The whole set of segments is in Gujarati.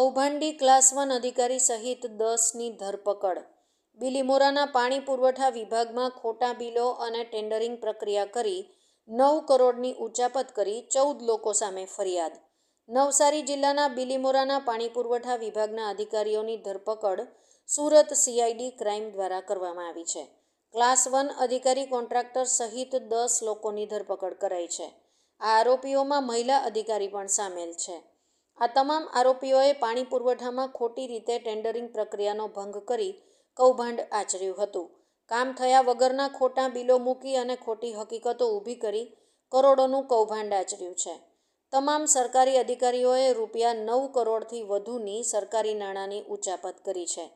કૌભાંડી ક્લાસ વન અધિકારી સહિત દસની ધરપકડ. બિલીમોરાના પાણી પુરવઠા વિભાગમાં ખોટા બિલો અને ટેન્ડરિંગ પ્રક્રિયા કરી નવ કરોડની ઉચાપત કરી ચૌદ લોકો સામે ફરિયાદ. નવસારી જિલ્લાના બિલીમોરાના પાણી પુરવઠા વિભાગના અધિકારીઓની ધરપકડ સુરત સીઆઈડી ક્રાઇમ દ્વારા કરવામાં આવી છે. ક્લાસ વન અધિકારી કોન્ટ્રાક્ટર સહિત દસ લોકોની ધરપકડ કરાઈ છે. આ આરોપીઓમાં મહિલા અધિકારી પણ સામેલ છે. આ તમામ આરોપીઓએ પાણી પુરવઠામાં ખોટી રીતે ટેન્ડરિંગ પ્રક્રિયાનો ભંગ કરી કૌભાંડ આચર્યું હતું. કામ થયા વગરના ખોટા બિલો મૂકી અને ખોટી હકીકતો ઊભી કરી કરોડોનું કૌભાંડ આચર્યું છે. તમામ સરકારી અધિકારીઓએ રૂપિયા નવ કરોડથી વધુની સરકારી નાણાંની ઉચાપત કરી છે.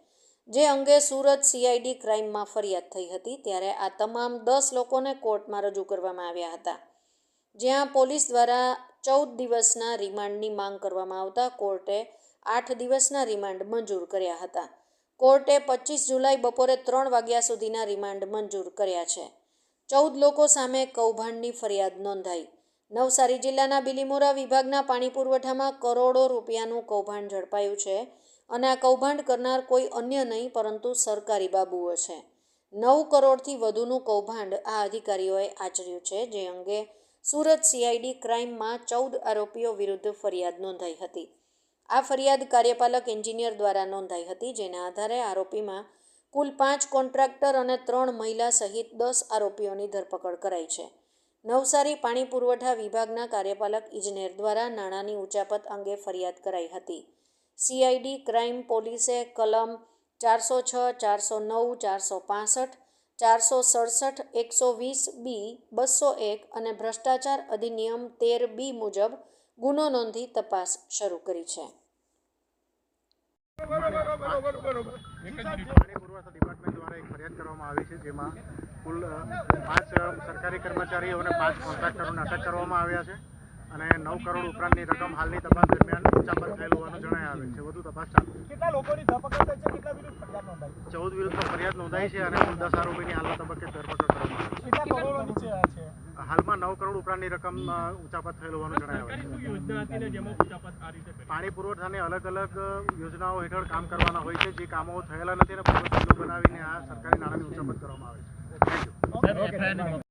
જે અંગે સુરત સીઆઈડી ક્રાઇમમાં ફરિયાદ થઈ હતી ત્યારે આ તમામ દસ લોકોને કોર્ટમાં રજૂ કરવામાં આવ્યા હતા. જ્યાં પોલીસ દ્વારા ચૌદ દિવસના રિમાન્ડની માંગ કરવામાં આવતા કોર્ટે આઠ દિવસના રિમાન્ડ મંજૂર કર્યા હતા. કોર્ટે પચીસ જુલાઈ બપોરે ત્રણ વાગ્યા સુધીના રિમાન્ડ મંજૂર કર્યા છે. ચૌદ લોકો સામે કૌભાંડની ફરિયાદ નોંધાઈ. નવસારી જિલ્લાના બિલીમોરા વિભાગના પાણી પુરવઠામાં કરોડો રૂપિયાનું કૌભાંડ ઝડપાયું છે અને આ કૌભાંડ કરનાર કોઈ અન્ય નહીં, પરંતુ સરકારી બાબુઓ છે. નવ કરોડથી વધુનું કૌભાંડ આ અધિકારીઓએ આચર્યું છે, જે અંગે સુરત સીઆઈડી ક્રાઇમમાં ચૌદ આરોપીઓ વિરુદ્ધ ફરિયાદ નોંધાઈ હતી. આ ફરિયાદ કાર્યપાલક એન્જિનિયર દ્વારા નોંધાઈ હતી, જેના આધારે આરોપીમાં કુલ પાંચ કોન્ટ્રાક્ટર અને ત્રણ મહિલા સહિત દસ આરોપીઓની ધરપકડ કરાઈ છે. નવસારી પાણી પુરવઠા વિભાગના કાર્યપાલક ઇજનેર દ્વારા નાણાંની ઉચાપત અંગે ફરિયાદ કરાઈ હતી. સીઆઈડી ક્રાઇમ પોલીસે કલમ ચારસો છ, ચારસો નવ, ચારસો પાસઠ ચારસો સડસઠ એકસો વીસ બી બસો એક અને ભ્રષ્ટાચાર અધિનિયમ તેર બી મુજબ ગુનો નોંધી તપાસ શરૂ કરી છે. ડિપાર્ટમેન્ટ દ્વારા એક ફરિયાદ કરવામાં આવી છે જેમાં કુલ પાંચ સરકારી કર્મચારીઓ અને પાંચ કોન્ટ્રાક્ટરોને અટક કરવામાં આવ્યા છે અને નવ કરોડ ઉપરાંતની રકમ હાલની તપાસ દરમિયાન ઉચાપત થયેલ હોવાનું જણાય આવે છે. વધુ તપાસ ચાલુ કેટલા લોકોની ધરપકડ થઈ છે? કેટલા ચૌદ વિરુદ્ધ ફરિયાદ નોંધાઈ છે અને દસ આરોપીની હાલના તબક્કે ધરપકડ કરવામાં હાલમાં નવ કરોડ ઉપરાંતની રકમ ઉચાપત થયેલ હોવાનું જણાવ્યું છે. પાણી પુરવઠાની અલગ અલગ યોજનાઓ હેઠળ કામ કરવાના હોય છે. જે કામો થયેલા નથી અને બનાવીને આ સરકારી નાણાંની ઉચાપત કરવામાં આવે છે. Thank you